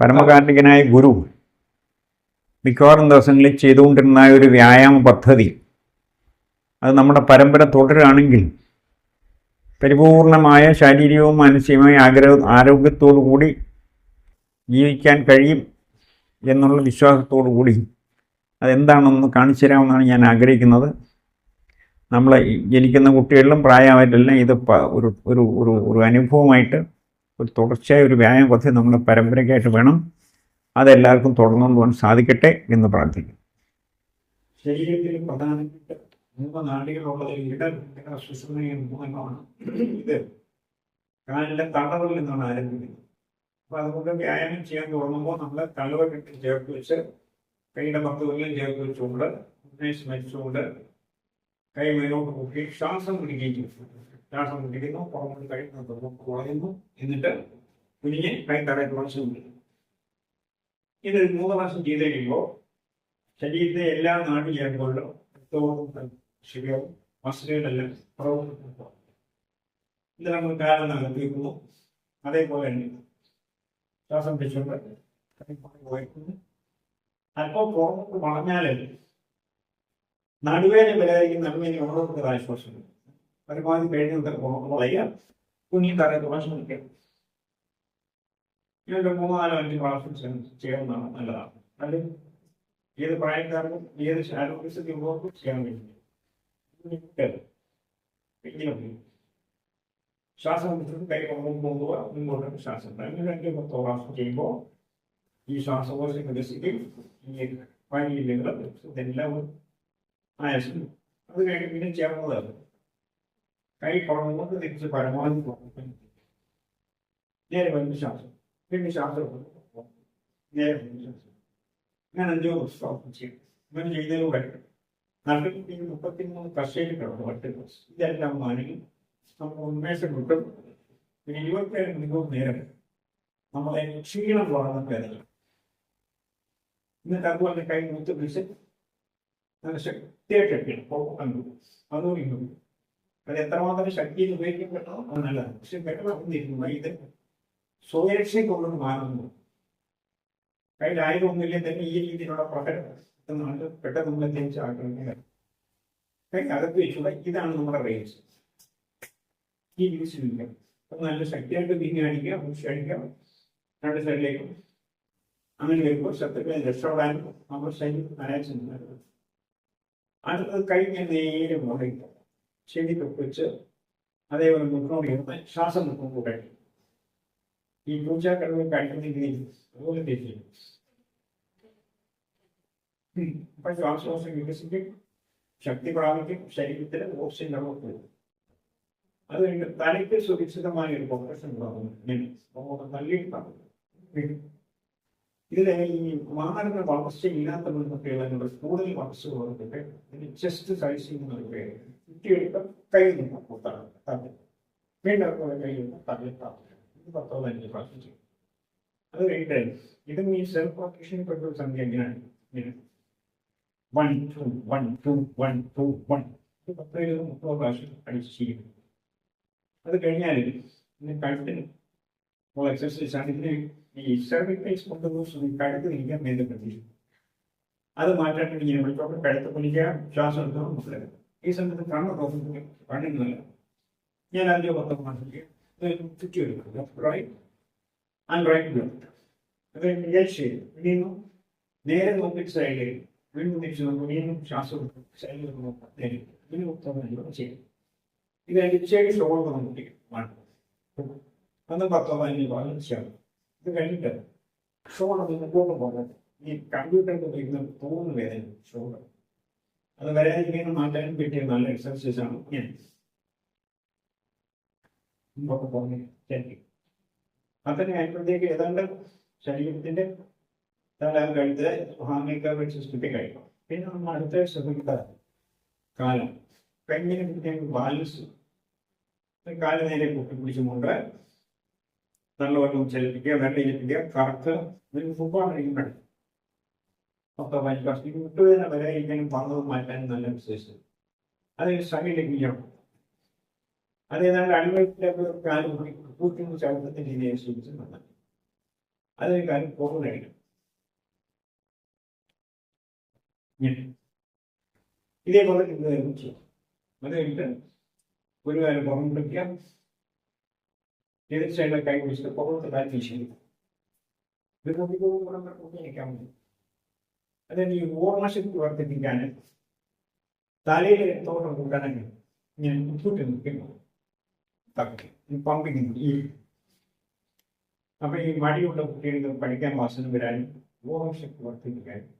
പരമകാർണികനായ ഗുരു മിക്കവാറും ദിവസങ്ങളിൽ ചെയ്തുകൊണ്ടിരുന്ന ഒരു വ്യായാമ പദ്ധതി അത് നമ്മുടെ പരമ്പര തുടരുകയാണെങ്കിൽ പരിപൂർണമായ ശാരീരികവും മാനസികവുമായ ആഗ്രഹ ആരോഗ്യത്തോടു കൂടി ജീവിക്കാൻ കഴിയും എന്നുള്ള വിശ്വാസത്തോടു കൂടി അതെന്താണെന്ന് കാണിച്ചു തരാമെന്നാണ് ഞാൻ ആഗ്രഹിക്കുന്നത്. നമ്മൾ ജനിക്കുന്ന കുട്ടികളിലും പ്രായമായിട്ടെല്ലാം ഇത് ഒരു ഒരു ഒരു അനുഭവമായിട്ട് ഒരു തുടർച്ചയായ ഒരു വ്യായാമ പദ്ധതി നമ്മൾ പരമ്പരയ്ക്കായിട്ട് വേണം. അതെല്ലാവർക്കും തുടർന്നുകൊണ്ട് പോകാൻ സാധിക്കട്ടെ എന്ന് പ്രാർത്ഥിക്കും ശരീരത്തിൽ ഇത്. നിന്നാണ് ആരംഭിക്കുന്നത്. അപ്പോൾ അതുകൊണ്ട് വ്യായാമം ചെയ്യാൻ തുടങ്ങുമ്പോൾ നമ്മൾ തലവ കെട്ടി ചേർത്ത് വെച്ച് കൈയുടെ പത്തുകളിലും ചേർത്ത് വെച്ചുകൊണ്ട് ഉടനെ സ്മരിച്ചുകൊണ്ട് കൈ മേലോട്ട് കൂട്ടി ശ്വാസം പിടിക്കുകയും ചെയ്യും. ശ്വാസം പിടിക്കുന്നു പുറമോട്ട് കഴിയുന്നു കുറയുന്നു എന്നിട്ട് കുഞ്ഞിനെ കൈ തറയിൽ പ്രാവശ്യം ഇത് മൂന്ന് ചെയ്ത് കഴിയുമ്പോൾ ശരീരത്തെ എല്ലാ നാടിചേർന്നുകൊണ്ടും രക്തവും ശരീരവും മസിലുകളെല്ലാം ഇത് നമ്മൾ കാലം നടത്തിക്കുന്നു അതേപോലെ തന്നെ ശ്വാസം പിടിച്ചുകൊണ്ട് കൈ പോയിക്കുന്നു അല്പം പുറമോട്ട് വളഞ്ഞാലല്ലേ നടുവേദന വരാതിരിക്കും നടുവേദന ഉള്ളവർക്ക് ആശ്വാസം പരമാവധി കഴിഞ്ഞ വളയുക കുഞ്ഞി തറ ദോഷം നിൽക്കുക ഇതൊരു മൂന്നോ നാലോ അഞ്ച് ചെയ്യ- ചെയ്യുന്നതാണ് നല്ലതാണ്. അത് ഏത് പ്രായക്കാർക്കും ഏത് ആരോഗ്യസ്ഥിതി ഉള്ളവർക്കും ചെയ്യാൻ കഴിയും. ഇങ്ങനെ. ശ്വാസം കൈ കൊണ്ടുപോവുക മുമ്പോട്ട് ശ്വാസം രണ്ട് പത്തോ പ്രാവശ്യം ചെയ്യുമ്പോൾ ഈ ശ്വാസകോശം വികസിക്കും ഈ വൈകല്യങ്ങൾ ഇതെല്ലാം ആയാസം അത് കഴിഞ്ഞ് പിന്നെ ചേർന്നതാണ് കൈ പുറമോട്ട് തിരിച്ച് പരമാവധി നേരെ വലിയ ശ്വാസം. പിന്നെ ശ്വാസം. നേരെ വലിയ ശ്വാസം. ഞാൻ അഞ്ചോ ശ്വാസം ചെയ്യും ഇങ്ങനെ കഴിക്കും നടുക്ക് മുപ്പത്തിമൂന്ന് കർഷകർ കിടന്നു ഒറ്റ ദിവസം. ഇതെല്ലാം മാറി നമുക്ക് ഉന്മേഷം കിട്ടും പിന്നെ ഇരുപത്തേഴ് മണിക്കൂർ നേരം നമ്മളെ ക്ഷീണം വളർന്ന കരുതൽ എന്നിട്ട് അതുപോലെ കൈ മുത്ത് പിടിച്ച് നല്ല ശക്തിയായിട്ട് അടിക്കണം പോകാൻ അതും അത് എത്രമാത്രം ശക്തിയിൽ ഉപയോഗിക്കപ്പെട്ടോ നല്ലത് പക്ഷെ പെട്ടെന്ന് ഇത് സ്വയരക്ഷയ്ക്കുള്ളത് മാറുന്നു. കയ്യിൽ ആയിരം ഒന്നുമില്ല തന്നെ ഈ രീതിയിലുള്ള പ്രകടനം പെട്ടെന്ന് തിരിച്ച് ആക്കണമെങ്കിൽ കൈ അകത്ത് വെച്ചുള്ള ഇതാണ് നമ്മുടെ റേഞ്ച് ഈ രീതിയിലില്ല അപ്പൊ നല്ല ശക്തിയായിട്ട് തിങ്ങി അടിക്കുക മുഷി അടിക്കുക രണ്ട് സൈഡിലേക്കും അങ്ങനെ വരുമ്പോൾ ശത്രുക്കളെ രക്ഷപ്പെടാനും നമ്മുടെ ശരീരം നനച്ചുണ്ടായിരുന്നു അടുത്തത് കഴിഞ്ഞ നേരെ മുകളിൽ ചെടി തൊപ്പിച്ച് അതേപോലെ മുഖം ഇരുന്ന് ശ്വാസം മുഖം കഴിക്കും ഈ പൂച്ചാക്കടവ് കഴിക്കുന്നെങ്കിൽ അതുപോലെ ചെയ്യും അപ്പൊ ശ്വാസകോശം വികസിക്കും ശക്തി പ്രാപിക്കും ശരീരത്തിൽ ഓക്സിജൻ ലെവൽ കൂടും അത് കഴിഞ്ഞ് തലയ്ക്ക് സുരക്ഷിതമായ ഒരു കോൺഗ്രസ് ഉണ്ടാകുന്നു തള്ളിയിട്ടുണ്ടാകും ഇതിലെ ഈ മാനവ വളർച്ചയില്ലാത്ത കുട്ടികളെ കൂടുതൽ വളർച്ച ഇതിന് ചെസ്റ്റ് സൈസിംഗ് എന്നൊരു പേര് കുട്ടികൾക്ക് കൈ നിന്ന് കൂത്താണ് തള്ളി വീണ്ടും അതുപോലെ കൈ നിന്ന് തള്ളിത്താണ് ഇത് പത്തോ പതിനഞ്ച് പ്രാവശ്യം ചെയ്യും. അത് കഴിഞ്ഞിട്ട് ഇതും ഈ സെൽഫ് പ്രൊട്ടക്ഷനിൽ പെട്ട ഒരു സംഖ്യ എങ്ങനെയാണ്? One two one two one two one ഇത് പത്തോ ഇരുപത് മുപ്പതോ പ്രാവശ്യം അടിച്ച് അത് കഴിഞ്ഞാൽ കഴുത്തിന് എക്സസൈസ് ഇതിന് ഈ സെർവിക്കൈസ് കൊണ്ടുപോകുന്ന കഴുത്ത് നിൽക്കാൻ ബന്ധപ്പെട്ടിരിക്കും അത് മാറ്റാൻ ഇങ്ങനെ വിളിച്ചോട്ട് കഴുത്ത് പൊലിക്കുക ശ്വാസം എടുക്കാൻ മനസ്സിലാക്കുക ഈ സമയത്ത് കണ്ണ് തുറന്നു കണ്ണിന്നല്ല ഞാൻ അതിന്റെ പത്ത് മാസം ചുറ്റി എടുക്കുക റൈറ്റ് ആൻഡ് റൈറ്റ് ലെഫ്റ്റ് അത് എൽ നേരെ നോക്കി സൈഡിൽ വീണ്ടും തിരിച്ചു നോക്കും. വീണ്ടും ശ്വാസം സൈഡിലേക്ക് നോക്കാം. ഉത്തരം ചെയ്യും. ഇത് അടിച്ചേക്ക് ഷോൾഡർ നമുക്ക് പത്തോ പതിനഞ്ച് ഇത് കഴിഞ്ഞിട്ട് ഷോൾഡർ മുമ്പോട്ട് പോകാൻ. ഈ കമ്പ്യൂട്ടറിൽ ഉപയോഗിക്കുന്ന തോന്നുന്ന വേദന ഷോൾഡർ അത് വരാതിരിക്കുന്ന മാറ്റാൻ പറ്റിയ നല്ല എക്സർസൈസ് ആണ്. ഞാൻ അത്തന്നെ ആയപ്പോഴത്തേക്ക് ഏതാണ്ട് ശരീരത്തിന്റെ തല കഴുത്ത് ഹാമിക്ക വെച്ച് സ്ഥിതി കഴിക്കും പിന്നെ നമ്മൾ അടുത്ത ശ്രദ്ധിക്കുന്ന കാലം. പെണ്ണിന് പിന്നെ ബാലൻസ് കാൽ നേരെ കൂട്ടി പിടിച്ചുകൊണ്ട് നല്ലവണ്ണം ചലിപ്പിക്കുക വെള്ളം ഇരിപ്പിക്കുക കറക്ക് ഫുട്ബോൾ കളിക്കുമ്പോൾ ഒക്കെ വലിയ വിട്ടുവേദന വരാതിരിക്കാനും പണവും മാറ്റാനും നല്ല വിശേഷം. അത് സൈഡിലേക്ക് അതേതാണ്ട് അടിവയറ്റിലെ കാൽ കൂട്ടി കൂട്ടി ചവിട്ടത്തിന്റെ രീതിയെ സൂചിച്ചു അതൊരു കാര്യം പോകുന്നതായിരിക്കും. ഇതേപോലെ ഇത് നിർമ്മിച്ചു അത് കഴിഞ്ഞിട്ട് ഒരു കാര്യം പുറം പിടിക്കാം എതിർ സൈഡിലെ കൈ പുറത്ത് കാറ്റ് വീശി ഇത് കൂട്ടിക്കാൻ മതി അതായത് ഈ ഓർമ്മശക്തി വർദ്ധിപ്പിക്കാൻ തലയിൽ തോട്ടം കൂട്ടാനെങ്കിൽ ഞാൻ ഉപ്പുട്ടി നിൽക്കുന്നു. തക്കി പമ്പിങ് ഈ അപ്പൊ ഈ മടിയുള്ള കുട്ടികൾക്ക് പഠിക്കാൻ വാസന വരാനും ഓർമ്മശക്തി വർദ്ധിപ്പിക്കാനും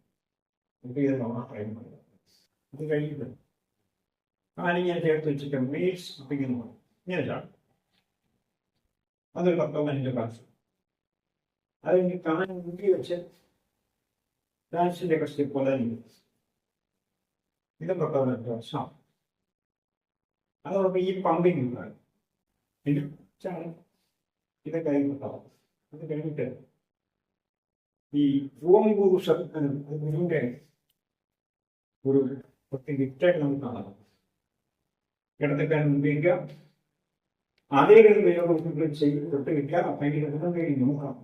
ഇത് ഇത് അത് പറയുന്നത് ഇത് ഞാൻ ചേർത്ത് വെച്ചിട്ട് മീൽസ് സ്കിപ്പിംഗ് ഇങ്ങനെ ചാടും അതൊരു പത്തോ പതിനഞ്ചോ ക്ലാസ് അതെനിക്ക് കാണാൻ മുക്കി വെച്ച് ഡാൻസിന്റെ ഇതും പത്തോ പതിനഞ്ചോ വർഷം അതോടൊപ്പം ഈ പമ്പിങ് ഇത് കഴിഞ്ഞിട്ടാവും അത് കഴിഞ്ഞിട്ട് ഈ ഓം ഗുരു ഗുരുവിന്റെ ഒരു പ്രത്യേക ഗിഫ്റ്റായിട്ട് നമുക്ക് കാണാം. ഇടത്തേക്കാൻ മുമ്പിക്കുക അതേ ഉപയോഗം ചെയ്ത് തൊട്ട് കിട്ടുക അപ്പം കഴിഞ്ഞ് നോക്കാം.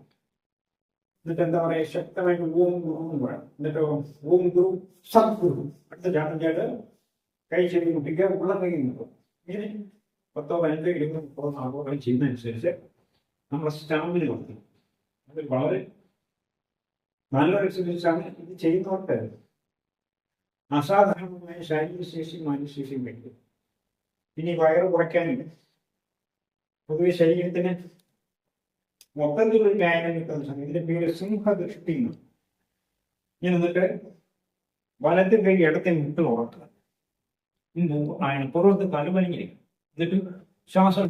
എന്നിട്ട് എന്താ പറയാ? ശക്തമായിട്ട് ഓം ഗുരു എന്നിട്ട് ഓം ഗുരു സദ്ഗുരു അടുത്ത ചാട്ടം ചാട്ട് കൈ ചെടി കുട്ടിക്ക് ഉള്ള കൈ നിൽക്കും പത്തോ പതിനഞ്ചോ ഇരുപതോ മുപ്പതോ നാൽപ്പതോ ചെയ്യുന്നതനുസരിച്ച് നമ്മുടെ സ്റ്റാമിന കൊടുക്കും അത് വളരെ നല്ലൊരു എക്സസൈസാണ് ഇത് ചെയ്യുന്നവർക്ക് അസാധാരണമായ ശാരീരിക ശേഷിയും മാനസികശേഷിയും വേണ്ടി ഇനി വയറ് കുറയ്ക്കാനും പൊതുവെ ശരീരത്തിന് മൊത്തത്തിലൊരു ന്യായം കിട്ടുന്ന സമയം ഇതിന്റെ പേര് സിംഹദൃഷ്ടി എന്ന് ഇനി എന്നിട്ട് വലത്തെ കൈ ഇടത്തെ മുട്ട് ഉറക്കുക ആണ് പുറത്ത് തലമലിഞ്ഞിരിക്കും എന്നിട്ട് ശ്വാസം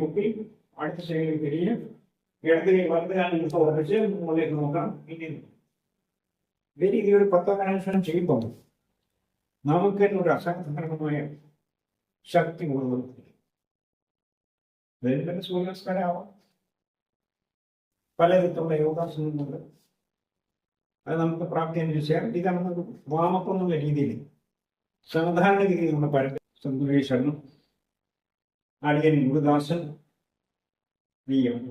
കുപ്പി അടുത്ത ശൈലി തിരിഞ്ഞ് ഇടത്തെ കൈ വലത്തെ കാലം മുട്ട് ഉറപ്പിച്ച് മുകളിലേക്ക് നോക്കാം. ഇനി ഇവർ ഈ ഒരു പത്തോ കാലം ചെയ്യുമ്പോൾ നമുക്ക് ഒരു അസാധാരണമായ ശക്തി കൂടുതൽ ഇതിന് സൂര്യനമസ്കാരമാവാം. വിധത്തിലുള്ള യോഗാസനങ്ങളുണ്ട്. അത് നമുക്ക് പ്രാപ്തി അനുസരിച്ചാൽ ഇതാണ് നമുക്ക് വാമപ്പ് എന്നുള്ള രീതിയിൽ സാധാരണ രീതിയിൽ നമ്മുടെ പരമ്പര സന്തുലേശ്വരനും അടിയൻ ഗുരുദാസൻ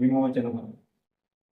വിമോചനമാണ്.